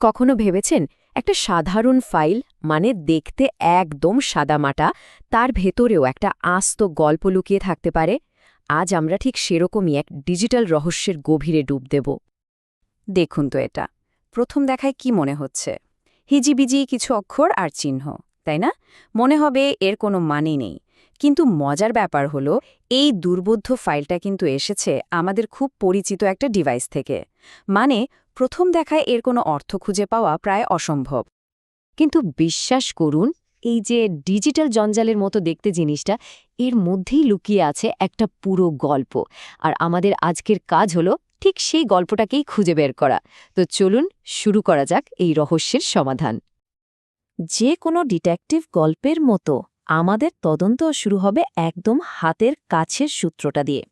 কখনো ভেবেছেন একটা সাধারণ ফাইল মানে দেখতে একদম সাদামাটা, তার ভেতরেও একটা আস্ত গল্প লুকিয়ে থাকতে পারে? আজ আমরা ঠিক সেরকমই এক ডিজিটাল রহস্যের গভীরে ডুব দেব। দেখুন তো এটা। প্রথম দেখায় কি মনে হচ্ছে? হিজিবিজি, কিছু অক্ষর আর চিহ্ন, তাই না? মনে হবে এর কোনো মানে নেই। কিন্তু মজার ব্যাপার হলো, এই দুর্বোধ্য ফাইলটা কিন্তু এসেছে আমাদের খুব পরিচিত একটা ডিভাইস থেকে। মানে প্রথম দেখায় এর কোনো অর্থ খুঁজে পাওয়া প্রায় অসম্ভব। কিন্তু বিশ্বাস করুন, এই যে ডিজিটাল জঞ্জালের মতো দেখতে জিনিসটা, এর মধ্যেই লুকিয়ে আছে একটা পুরো গল্প। আর আমাদের আজকের কাজ হলো ঠিক সেই গল্পটাকেই খুঁজে বের করা। তো চলুন শুরু করা যাক এই রহস্যের সমাধান। যে কোনো ডিটেকটিভ গল্পের মতো আমাদের তদন্ত শুরু হবে একদম হাতের কাছের সূত্রটা দিয়ে।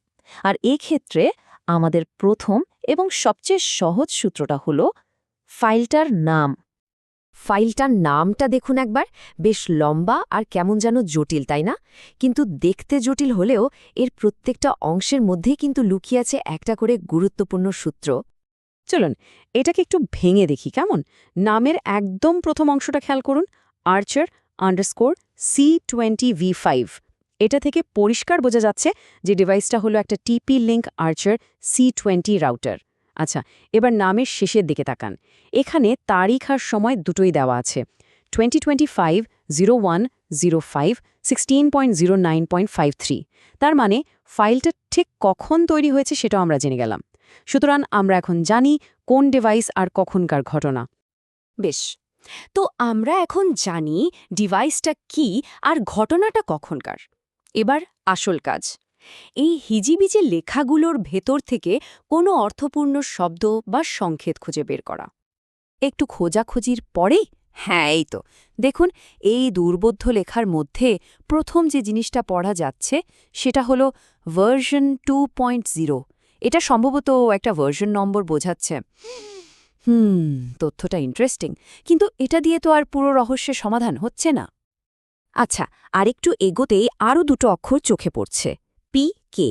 আর এক্ষেত্রে আমাদের প্রথম এবং সবচেয়ে সহজ সূত্রটা হলো ফাইলটার নাম। ফাইলটার নামটা দেখুন একবার, বেশ লম্বা আর কেমন যেন জটিল, তাই না? কিন্তু দেখতে জটিল হলেও এর প্রত্যেকটা অংশের মধ্যেই কিন্তু লুকিয়ে আছে একটা করে গুরুত্বপূর্ণ সূত্র। চলুন, এটাকে একটু ভেঙে দেখি, কেমন? নামের একদম প্রথম অংশটা খেয়াল করুন, Archer underscore C twenty V five এটা থেকে পরিষ্কার বোঝা যাচ্ছে যে ডিভাইসটা হলো একটা TP link Archer C twenty router আচ্ছা এবার নামের শেষের দিকে তাকান। এখানে তারিখ আর সময় দুটোই দেওয়া আছে। Twenty twenty five zero one zero five sixteen point zero nine point five three তার মানে ফাইলটা ঠিক কখন তৈরি হয়েছে সেটাও আমরা জেনে গেলাম। সুতরাং আমরা এখন জানি কোন ডিভাইস আর কখনকার ঘটনা। বেশ, তো আমরা এখন জানি ডিভাইসটা কি আর ঘটনাটা কখনকার। এবার আসল কাজ। এই হিজিবিজি লেখাগুলোর ভেতর থেকে কোনো অর্থপূর্ণ শব্দ বা সংকেত খুঁজে বের করা। একটু খোঁজাখুঁজির পরেই হ্যাঁ এই তো। দেখুন, এই দুর্বোধ্য লেখার মধ্যে প্রথম যে জিনিসটা পড়া যাচ্ছে, সেটা হলো ভার্সন টু এটা সম্ভবত একটা ভার্সন নম্বর বোঝাচ্ছে। হুম, তথ্যটা ইন্টারেস্টিং। কিন্তু এটা দিয়ে তো আর পুরো রহস্যের সমাধান হচ্ছে না। আচ্ছা আরেকটু এগোতেই আরও দুটো অক্ষর চোখে পড়ছে। পি কে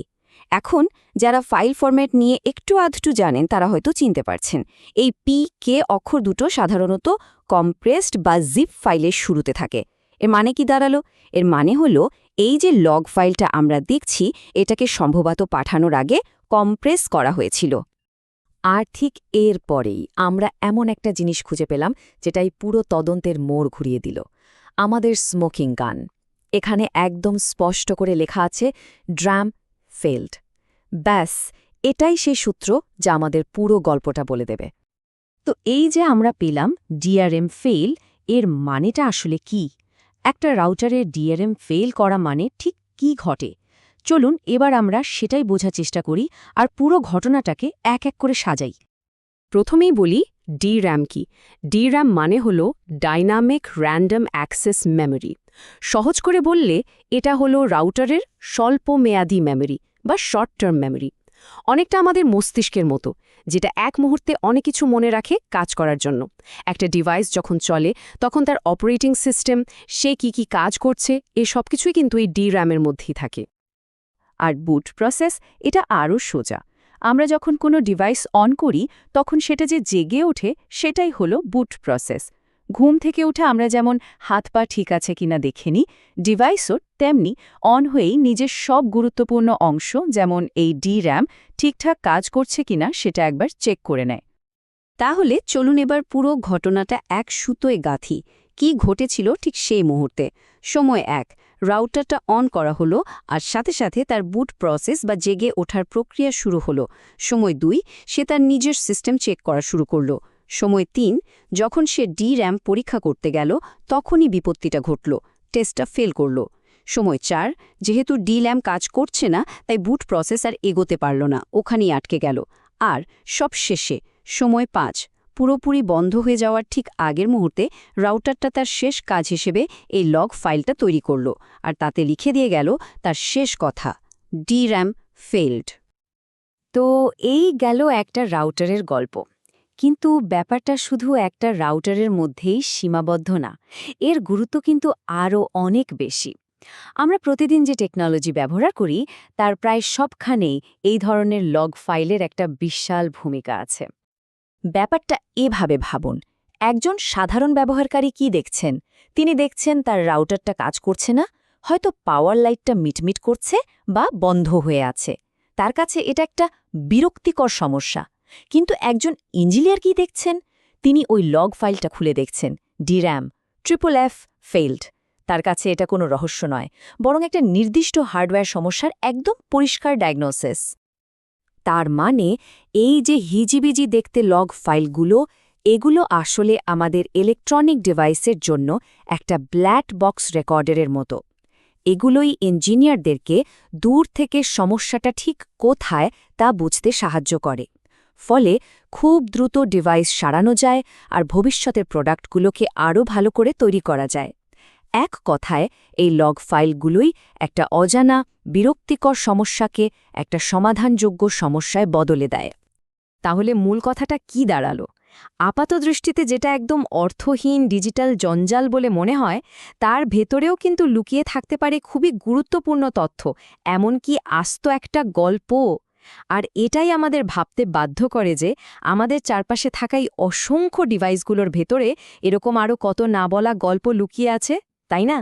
এখন যারা ফাইল ফরম্যাট নিয়ে একটু আধটু জানেন, তারা হয়তো চিনতে পারছেন। এই পি কে অক্ষর দুটো সাধারণত কম্প্রেসড বা জিপ ফাইলের শুরুতে থাকে। এর মানে কি দাঁড়াল? এর মানে হলো, এই যে লগ ফাইলটা আমরা দেখছি, এটাকে সম্ভবত পাঠানোর আগে কম্প্রেস করা হয়েছিল। আর ঠিক এর পরেই আমরা এমন একটা জিনিস খুঁজে পেলাম, যেটাই পুরো তদন্তের মোড় ঘুরিয়ে দিল। আমাদের স্মোকিং গান। এখানে একদম স্পষ্ট করে লেখা আছে, ড্রাম ফেল্ড ব্যাস, এটাই সেই সূত্র যা আমাদের পুরো গল্পটা বলে দেবে। তো এই যে আমরা পেলাম ডিআরএম ফেল এর মানেটা আসলে কি? একটা রাউটারের ডিআরএম ফেল করা মানে ঠিক কি ঘটে? চলুন এবার আমরা সেটাই বোঝার চেষ্টা করি আর পুরো ঘটনাটাকে এক এক করে সাজাই। প্রথমেই বলি ডির্যাম কি? ডির্যাম মানে হল ডাইনামিক র্যান্ডম অ্যাক্সেস মেমোরি সহজ করে বললে, এটা হলো রাউটারের স্বল্প মেয়াদি মেমোরি বা শর্ট টার্ম মেমোরি অনেকটা আমাদের মস্তিষ্কের মতো, যেটা এক মুহূর্তে অনেক কিছু মনে রাখে কাজ করার জন্য। একটা ডিভাইস যখন চলে, তখন তার অপারেটিং সিস্টেম সে কি কি কাজ করছে, এ সব কিছুই কিন্তু এই ডি র্যামের মধ্যেই থাকে। আর বুট প্রসেস এটা আরও সোজা। আমরা যখন কোনো ডিভাইস অন করি, তখন সেটা যে জেগে ওঠে, সেটাই হলো বুট প্রসেস। ঘুম থেকে উঠে আমরা যেমন হাত পা ঠিক আছে কিনা দেখে নিই, ডিভাইসও তেমনি অন হয়েই নিজের সব গুরুত্বপূর্ণ অংশ, যেমন এই ডি র্যাম ঠিকঠাক কাজ করছে কিনা সেটা একবার চেক করে নেয়। তাহলে চলুন এবার পুরো ঘটনাটা এক সুতোয় গাঁথি। কি ঘটেছিল ঠিক সেই মুহূর্তে? সময় এক। রাউটারটা অন করা হলো আর সাথে সাথে তার বুট প্রসেস বা জেগে ওঠার প্রক্রিয়া শুরু হলো। সময় দুই, সে তার নিজের সিস্টেম চেক করা শুরু করল। সময় তিন, যখন সে ডি র্যাম পরীক্ষা করতে গেল, তখনই বিপত্তিটা ঘটল, টেস্টটা ফেল করল। সময় চার, যেহেতু ডি ল্যাম কাজ করছে না, তাই বুট প্রসেস আর এগোতে পারল না, ওখানেই আটকে গেল। আর সব শেষে সময় পাঁচ পুরোপুরি বন্ধ হয়ে যাওয়ার ঠিক আগের মুহূর্তে রাউটারটা তার শেষ কাজ হিসেবে এই লগ ফাইলটা তৈরি করল আর তাতে লিখে দিয়ে গেল তার শেষ কথা ডি র্যাম ফেল্ড তো এই গেল একটা রাউটারের গল্প। কিন্তু ব্যাপারটা শুধু একটা রাউটারের মধ্যেই সীমাবদ্ধ না, এর গুরুত্ব কিন্তু আরও অনেক বেশি। আমরা প্রতিদিন যে টেকনোলজি ব্যবহার করি, তার প্রায় সবখানেই এই ধরনের লগ ফাইলের একটা বিশাল ভূমিকা আছে। ব্যাপারটা এভাবে ভাবুন। একজন সাধারণ ব্যবহারকারী কি দেখছেন? তিনি দেখছেন তার রাউটারটা কাজ করছে না, হয়তো পাওয়ার লাইটটা মিটমিট করছে বা বন্ধ হয়ে আছে। তার কাছে এটা একটা বিরক্তিকর সমস্যা। কিন্তু একজন ইঞ্জিনিয়ার কি দেখছেন? তিনি ওই লগ ফাইলটা খুলে দেখছেন ডির্যাম ট্রিপল এফ ফেইল্ড তার কাছে এটা কোনো রহস্য নয়, বরং একটা নির্দিষ্ট হার্ডওয়্যার সমস্যার একদম পরিষ্কার ডায়াগনোসিস তার মানে এই যে হিজিবিজি দেখতে লগ ফাইলগুলো এগুলো আসলে আমাদের ইলেকট্রনিক ডিভাইসের জন্য একটা ব্ল্যাট বক্স রেকর্ডারের মতো। এগুলোই ইঞ্জিনিয়ারদেরকে দূর থেকে সমস্যাটা ঠিক কোথায় তা বুঝতে সাহায্য করে। ফলে খুব দ্রুত ডিভাইস সারানো যায় আর ভবিষ্যতের প্রোডাক্টগুলোকে আরও ভালো করে তৈরি করা যায়। এক কথায়, এই লগ ফাইলগুলোই একটা অজানা, বিরক্তিকর সমস্যাকে একটা সমাধানযোগ্য সমস্যায় বদলে দেয়। তাহলে মূল কথাটা কি দাঁড়াল? আপাতদৃষ্টিতে যেটা একদম অর্থহীন ডিজিটাল জঞ্জাল বলে মনে হয়, তার ভেতরেও কিন্তু লুকিয়ে থাকতে পারে খুবই গুরুত্বপূর্ণ তথ্য, এমনকি আস্ত একটা গল্প আর এটাই আমাদের ভাবতে বাধ্য করে যে, আমাদের চারপাশে থাকাই অসংখ্য ডিভাইসগুলোর ভেতরে এরকম আরও কত না বলা গল্প লুকিয়ে আছে। তাই না?